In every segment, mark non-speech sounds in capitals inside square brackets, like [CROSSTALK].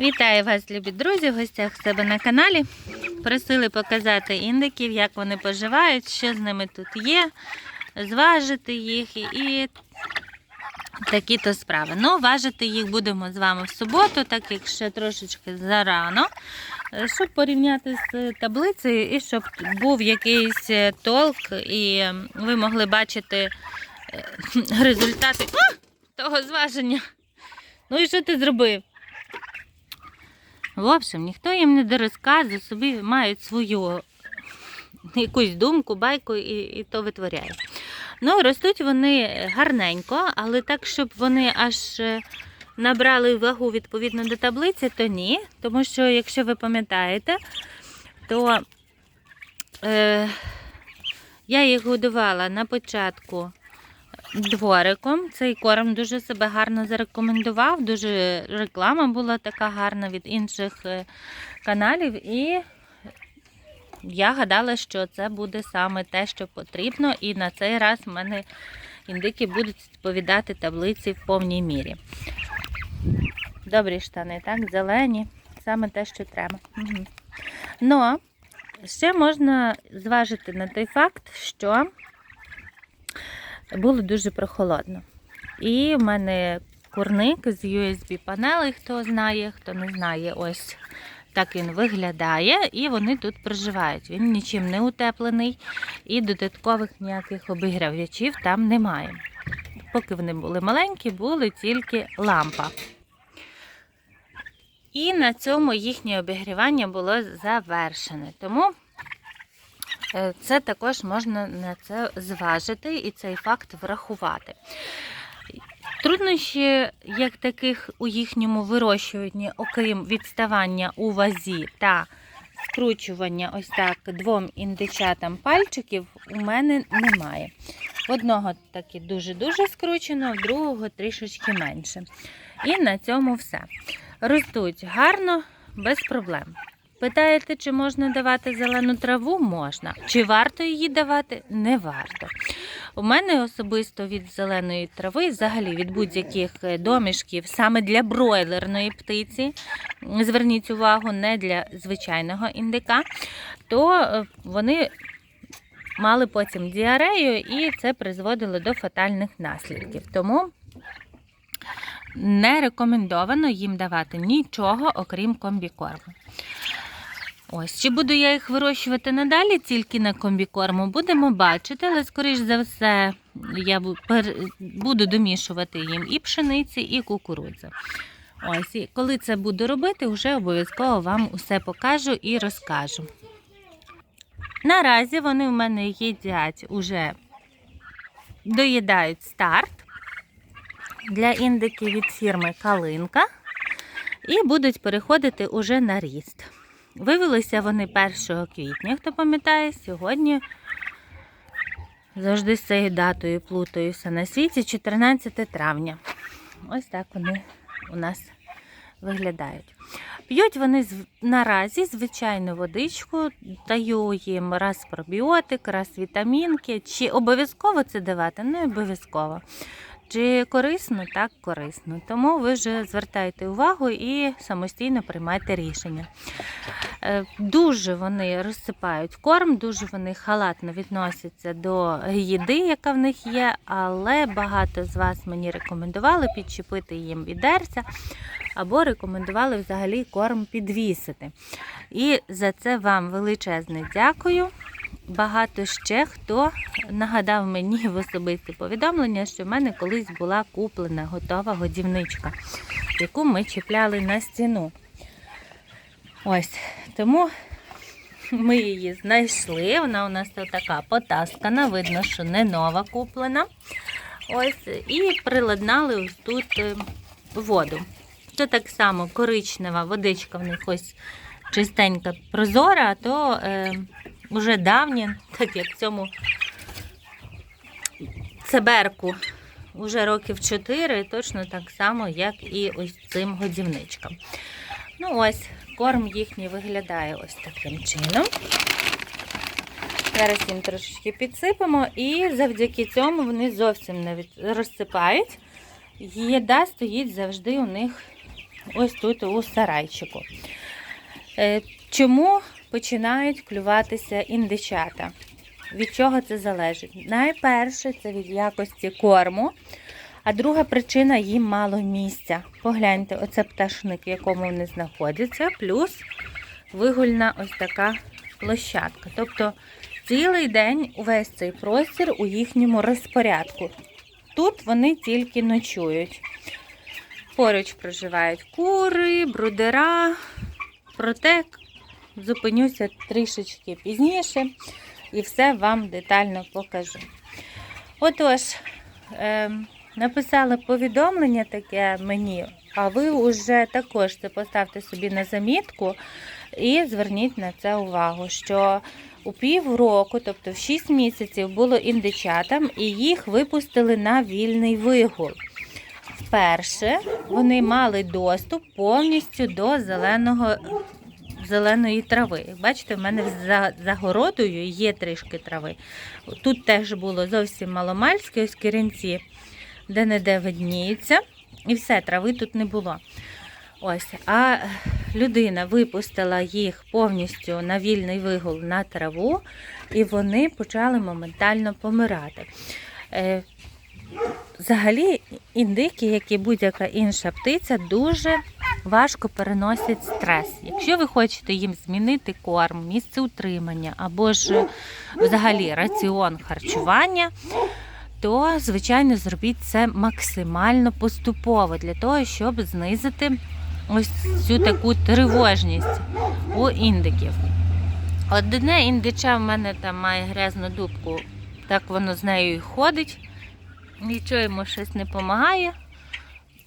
Вітаю вас, любі друзі, в гостях в себе на каналі. Просили показати індиків, як вони поживають, що з ними тут є, зважити їх і такі-то справи. Ну, важити їх будемо з вами в суботу, так як ще трошечки зарано, щоб порівняти з таблицею і щоб був якийсь е, толк, і ви могли бачити е, [LAUGHS] результати того зваження. Ну і що ти зробив? В общем, ніхто їм не дорозказує, собі мають свою якусь думку, байку і, і то витворяють. Ну, ростуть вони гарненько, але так, щоб вони аж е, набрали вагу відповідно до таблиці, то ні. Тому що, якщо ви пам'ятаєте, то е, я їх годувала на початку двориком. Цей корм дуже себе гарно зарекомендував. Дуже реклама була така гарна від інших е, каналів. І я гадала, що це буде саме те, що потрібно. І на цей раз в мене індики будуть відповідати таблиці в повній мірі. Добрі штани, так, зелені, саме те, що треба. Угу. Ну, ще можна зважити на той факт, що було дуже прохолодно. І в мене курник з USB-панелей, хто знає, хто не знає, ось так він виглядає, і вони тут проживають. Він нічим не утеплений і додаткових ніяких обігрівачів там немає. Поки вони були маленькі, були тільки лампа. І на цьому їхнє обігрівання було завершене. Тому це також можна на це зважити і цей факт врахувати. Труднощі, як таких у їхньому вирощуванні, окрім відставання у вазі та скручування ось так двом індичатам пальчиків, у мене немає. Одного таки дуже-дуже скручено, в другого трішечки менше. І на цьому все. Ростуть гарно, без проблем. Питаєте, чи можна давати зелену траву? Можна. Чи варто її давати? Не варто. У мене особисто від зеленої трави, взагалі від будь-яких е, домішків, саме для бройлерної птиці, зверніть увагу, не для звичайного індика, то е, вони мали потім діарею і це призводило до фатальних наслідків. Тому не рекомендовано їм давати нічого, окрім комбікорму. Ось, чи буду я їх вирощувати надалі тільки на комбікорму, будемо бачити, але, скоріш за все, я буду домішувати їм і пшениці, і кукурудзи. Ось, і коли це буду робити, вже обов'язково вам усе покажу і розкажу. Наразі вони в мене їдять уже доїдають старт для індиків від фірми Калинка і будуть переходити уже на ріст. Вивелися вони 1 квітня, хто пам'ятає, сьогодні завжди з цією датою плутаюся на світі 14 травня. Ось так вони у нас виглядають. П'ють вони наразі звичайну водичку, даю їм раз пробіотик, раз вітамінки. Чи обов'язково це давати? Не обов'язково. Чи корисно? Так, корисно. Тому ви вже звертайте увагу і самостійно приймайте рішення. Е, дуже вони розсипають корм, дуже вони халатно відносяться до їди, яка в них є, але багато з вас мені рекомендували підчепити їм відерця або рекомендували взагалі корм підвісити. І за це вам величезне дякую. Багато ще хто нагадав мені в особисті повідомлення, що в мене колись була куплена готова годівничка, яку ми чіпляли на стіну. Ось, тому ми її знайшли. Вона у нас така потаскана, видно, що не нова куплена. Ось, І приладнали ось тут е, воду. Це так само коричнева водичка в них ось чистенька прозора, то е, вже давня, так як цьому цеберку вже років 4, точно так само, як і ось цим годівничкам. Ну ось, корм їхній виглядає ось таким чином. Зараз їм трошечки підсипемо, і завдяки цьому вони зовсім не розсипають. Їда стоїть завжди у них ось тут у сарайчику. Е, Чому починають клюватися індичата? Від чого це залежить? Найперше це від якості корму, а друга причина їм мало місця. Погляньте, оце пташник, в якому вони знаходяться, плюс вигульна ось така площадка. Тобто цілий день увесь цей простір у їхньому розпорядку. Тут вони тільки ночують. Поруч проживають кури, брудера. Проте зупинюся трішечки пізніше і все вам детально покажу. Отож, е, написали повідомлення таке мені, а ви вже також це поставте собі на замітку і зверніть на це увагу, що у півроку, тобто в 6 місяців, було індичатам і їх випустили на вільний вигул. Вперше вони мали доступ повністю до зеленого, зеленої трави. Бачите, в мене за загородою є трішки трави. Тут теж було зовсім маломальське, ось керенці, де не де видніється. І все, трави тут не було. Ось, а людина випустила їх повністю на вільний вигул на траву, і вони почали моментально помирати. Е, Взагалі, індики, як і будь-яка інша птиця, дуже важко переносять стрес. Якщо ви хочете їм змінити корм, місце утримання або ж взагалі раціон харчування, то, звичайно, зробіть це максимально поступово для того, щоб знизити ось цю таку тривожність у індиків. Одне індича в мене там має грязну дубку, так воно з нею і ходить нічого йому щось не допомагає,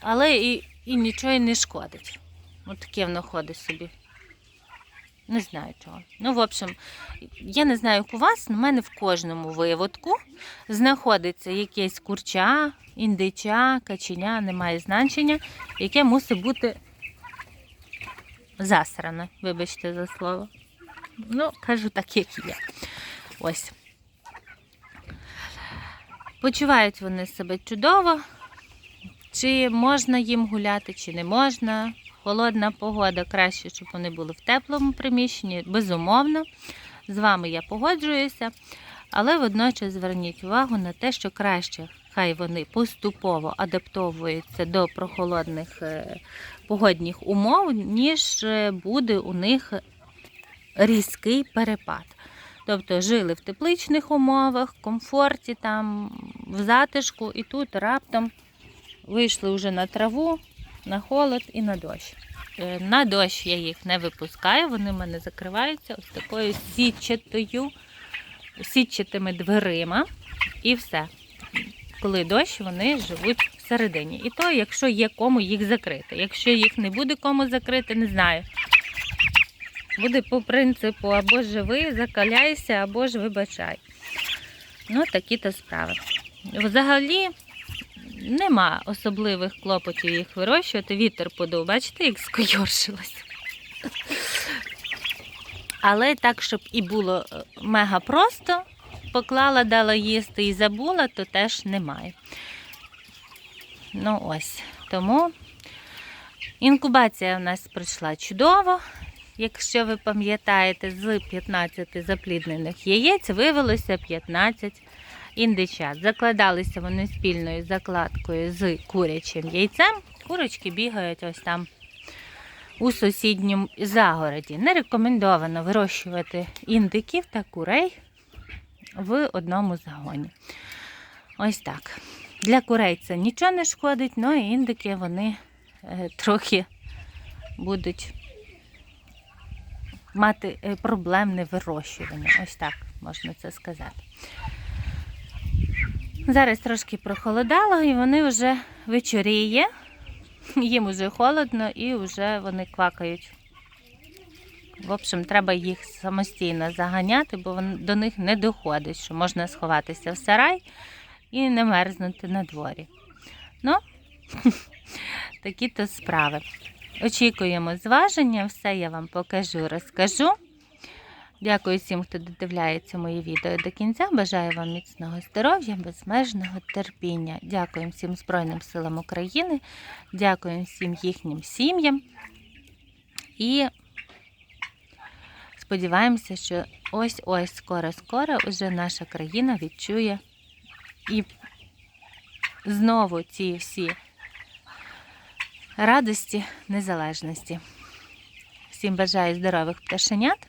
але і, і нічого не шкодить. От таке воно ходить собі. Не знаю чого. Ну, в общем, я не знаю, як у вас, але в мене в кожному виводку знаходиться якесь курча, індича, каченя, немає значення, яке мусить бути засране, вибачте за слово. Ну, кажу так, як є. Ось. Почувають вони себе чудово. Чи можна їм гуляти, чи не можна. Холодна погода, краще, щоб вони були в теплому приміщенні, безумовно. З вами я погоджуюся, але водночас зверніть увагу на те, що краще, хай вони поступово адаптовуються до прохолодних е, погодних умов, ніж е, буде у них різкий перепад. Тобто жили в тепличних умовах, комфорті, там, в затишку, і тут раптом вийшли вже на траву, на холод і на дощ. Е, На дощ я їх не випускаю, вони в мене закриваються ось такою сітчатою, сітчатими дверима. І все. Коли дощ, вони живуть всередині. І то, якщо є кому їх закрити. Якщо їх не буде кому закрити, не знаю. Буде по принципу або живи, закаляйся, або ж вибачай. Ну, такі то справи. Взагалі нема особливих клопотів їх вирощувати. Вітер подув, бачите, як скойоршилось. Але так, щоб і було е, мега просто, поклала, дала їсти і забула, то теж немає. Ну ось. Тому інкубація в нас пройшла чудово. Якщо ви пам'ятаєте, з 15 запліднених яєць вивелося 15 індичат. Закладалися вони спільною закладкою з курячим яйцем. Курочки бігають ось там у сусідньому загороді. Не рекомендовано вирощувати індиків та курей в одному загоні. Ось так. Для курей це нічого не шкодить, але індики вони е, трохи будуть мати е, проблемне вирощування. Ось так можна це сказати. Зараз трошки прохолодало і вони вже вечоріє, їм вже холодно і вже вони квакають. В общем, треба їх самостійно заганяти, бо до них не доходить, що можна сховатися в сарай і не мерзнути на дворі. Ну, [LAUGHS] такі то справи. Очікуємо зваження, все я вам покажу, розкажу. Дякую всім, хто додивляється мої відео до кінця. Бажаю вам міцного здоров'я, безмежного терпіння. Дякую всім Збройним силам України, дякую всім їхнім сім'ям. І сподіваємося, що ось-ось скоро-скоро уже наша країна відчує і знову ці всі радості незалежності. Всім бажаю здорових пташенят